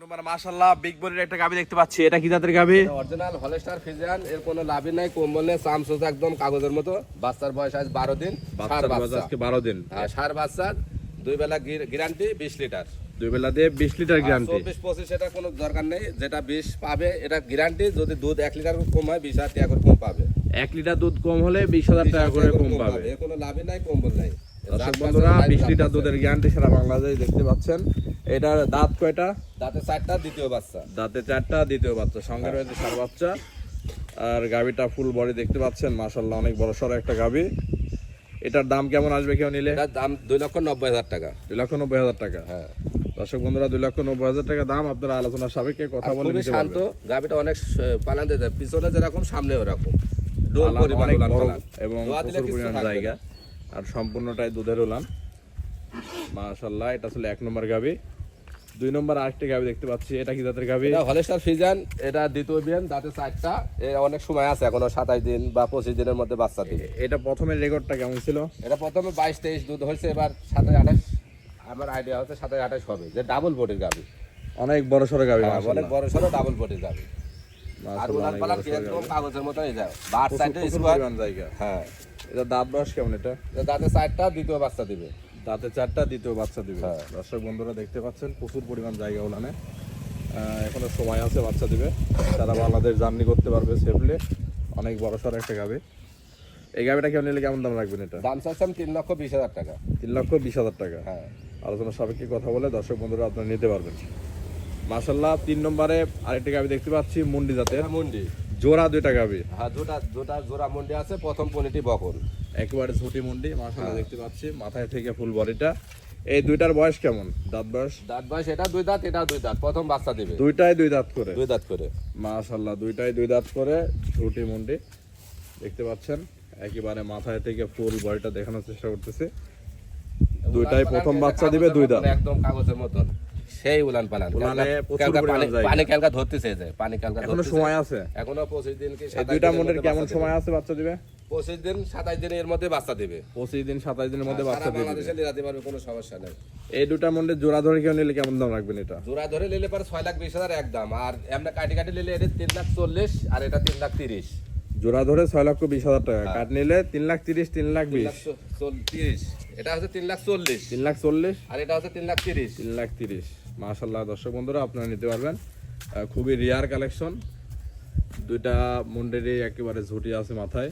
নম্বর মাশাআল্লাহ বিগ বডির একটা গাবি দেখতে পাচ্ছি। এটা কি জাতের গাবি? অরিজিনাল হলস্টার ফিজিয়ান এর কোনো লাভই নাই কম্বল নেই চামচোচ একদম কাগজের মতো। বাচ্চার বয়স আজ বারো দিন ষাঁড় বাচ্চা। আজকে বারো দিন। আর ষাঁড় বাচ্চার দুই বেলা গ্যারান্টি বিশ লিটার। দুই বেলা দিয়ে বিশ লিটার গ্যারান্টি চব্বিশ পঁচিশ এটা কোনো দরকার নেই যেটা বিশ পাবে এটা গ্যারান্টি যদি দুধ এক লিটার কম হয় বিশ হাজার টাকা করে কম পাবে। এক লিটার দুধ কম হলে বিশ হাজার টাকা করে কম পাবে। এর কোনো লাভই নাই কম্বল নাই। দর্শক বন্ধুরা বিশ লিটার দুধের গ্যারান্টি সারা বাংলাদেশ দেখতে পাচ্ছেন। এটার দাঁত কয়টা? দাঁতে চারটা দ্বিতীয় বাচ্চা। দাঁতে চারটা দ্বিতীয় বাচ্চা। সঙ্গে রয়েছে সার বাচ্চা। আর গাবিটা ফুল বডি দেখতে পাচ্ছেন মাশাল্লাহ অনেক বড় সড়ো একটা গাবি এটার দাম কেমন আসবে কেউ নিলে? দাম দুই লক্ষ নব্বই হাজার টাকা। দুই লক্ষ নব্বই হাজার টাকা। হ্যাঁ। দর্শক বন্ধুরা দুই লক্ষ নব্বই হাজার টাকা দাম আপনারা আলোচনার সাপেক্ষে কথা বলে নিতে শান্ত। গাভিটা অনেক পালান দিতে পিছনে যেরকম সামনে ওরকম। এবং প্রচুর পরিমাণ জায়গা। আর সম্পূর্ণটাই দুধের উলান মাশাল্লাহ এটা আসলে এক নম্বর গাবি দুই নম্বর আরেকটি গাবি দেখতে পাচ্ছি এটা কি জাতের গাবি? এটা হলেস্টার ফিজান এটা দ্বিতীয় বিয়ান দাঁতে চারটা। অনেক সময় আছে এখনও সাতাশ দিন বা পঁচিশ দিনের মধ্যে বাচ্চা দিবে। এটা প্রথমের রেকর্ডটা কেমন ছিল? এটা প্রথমে বাইশ তেইশ দুধ হয়েছে এবার সাতাশ আঠাশ। আমার আইডিয়া হচ্ছে সাতাশ আঠাশ হবে যে ডাবল বডির গাবি। অনেক বড় সড়ো গাবি হ্যাঁ, অনেক বড় সড়ো ডাবল বডির গাবি। আর একদম। কাগজের মতো যায় বার সাইডে স্কোয়ার জায়গা। হ্যাঁ। এটা দাঁত বয়স কেমন এটা দাঁতে চারটা দ্বিতীয় বাচ্চা দিবে। দাঁতে চারটা দ্বিতীয় বাচ্চা দিবে। হ্যাঁ। দর্শক বন্ধুরা দেখতে পাচ্ছেন প্রচুর পরিমাণ জায়গা ওলানে। এখনও সময় আছে বাচ্চা দিবে। তারা বাংলাদেশ জার্নি করতে পারবে সেফলি অনেক বড় সড়ো একটা গাবে। এই গাবিটা কেমন নিলে কেমন দাম রাখবেন এটা? দাম চাচ্ছেন তিন লক্ষ বিশ হাজার টাকা। তিন লক্ষ বিশ হাজার টাকা। হ্যাঁ। আলোচনা সাপেক্ষে কথা বলে দর্শক বন্ধুরা আপনারা নিতে পারবেন। মাসাল্লাহ তিন নম্বরে আরেকটি গাবি দেখতে পাচ্ছি মুন্ডি জাতের। এটা মুন্ডি। জোড়া দুইটা গাবি? হ্যাঁ দুটা দুটা জোড়া মুন্ডি আছে প্রথম পনিটি বকন একেবারে ঝুটি মুন্ডি মাসাল্লাহ হ্যাঁ। দেখতে পাচ্ছি মাথায় থেকে ফুল বডিটা এই দুইটার বয়স কেমন? দাঁত বয়স? দাঁত বয়স এটা দুই দাঁত এটা দুই দাঁত প্রথম বাচ্চা দিবে। দুইটাই দুই দাঁত করে? দুই দাঁত করে। মাশাল্লাহ দুইটাই দুই দাঁত করে ঝুটি মুন্ডি। দেখতে পাচ্ছেন একেবারে মাথায় থেকে ফুল বডিটা দেখানোর চেষ্টা করতেছে। দুইটাই প্রথম বাচ্চা দিবে দুই দাঁত। একদম কাগজের মতন। সেই উলান পালান। পানি- ক্যালকা ধরতেছে যে পানি ক্যালকা এখনও সময় আছে? এখনও পঁচিশ দিন কি দুইটা মুন্ডের কেমন সময়। আছে বাচ্চা দিবে? পঁচিশ দিন সাতাশ দিনের মধ্যে বাচ্চা দিবে। পঁচিশ দিন সাতাশ দিনের মধ্যে বাচ্চা দিবে বাংলাদেশে নিরাতে পারবে কোনো সমস্যা নেই। এই দুটা মুন্ডের জোড়া ধরে কেউ নিলে কেমন দাম রাখবেন এটা? জোড়া ধরে নিলে পরে ছয় লাখ বিশ হাজার এক দাম। আর এমনি কাটি কাটি নিলে এটা তিন লাখ চল্লিশ আর এটা তিন লাখ তিরিশ। জোড়া ধরে ছয় লক্ষ বিশ হাজার টাকা। হ্যাঁ। কাট নিলে তিন লাখ তিরিশ তিন লাখ বিশ। তিরিশ এটা হচ্ছে তিন লাখ চল্লিশ। তিন লাখ চল্লিশ। আর এটা হচ্ছে তিন লাখ তিরিশ। তিন লাখ তিরিশ। মাশাল্লাহ দর্শক বন্ধুরা আপনারা নিতে পারবেন। খুবই রেয়ার কালেকশন দুইটা মুন্ডেরই একেবারে ঝুটি আছে মাথায়।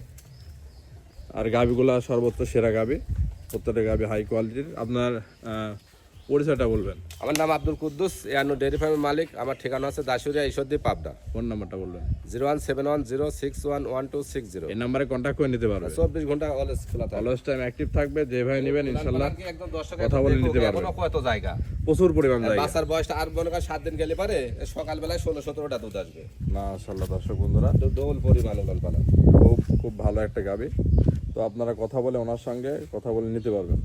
আর গাবিগুলা সর্বোচ্চ সেরা গাবি। প্রত্যেকটা গাবি হাই কোয়ালিটির আপনার পরিচয়টা বলবেন। আমার নাম আব্দুল কুদ্দুস এয়ানো ডেয়ারি ফার্মের মালিক। আমার ঠিকানা আছে দাসুরিয়া ঈশ্বরদী পাবনা। ফোন নাম্বারটা বলবেন। Zero one seven one zero six one one two six zero. এই নাম্বারে কন্ট্যাক্ট করে নিতে পারবেন চব্বিশ ঘণ্টা অলওয়েজ খোলা থাকে। অলওয়েজ টাইম অ্যাক্টিভ থাকবে যে ভাই নেবেন ইনশাল্লাহ কথা বলে নিতে পারবেন কত জায়গা? প্রচুর পরিমাণ জায়গা। বাচ্চার বয়সটা আর মনে করেন সাত দিন গেলে পারে সকালবেলায় ষোলো সতেরোটা দুধ আসবে। মাশাল্লাহ দর্শক বন্ধুরা। ডবল পরিমাণ উলান পালা। খুব খুব ভালো একটা গাবি। তো আপনারা কথা বলে ওনার সঙ্গে কথা বলে নিতে পারবেন।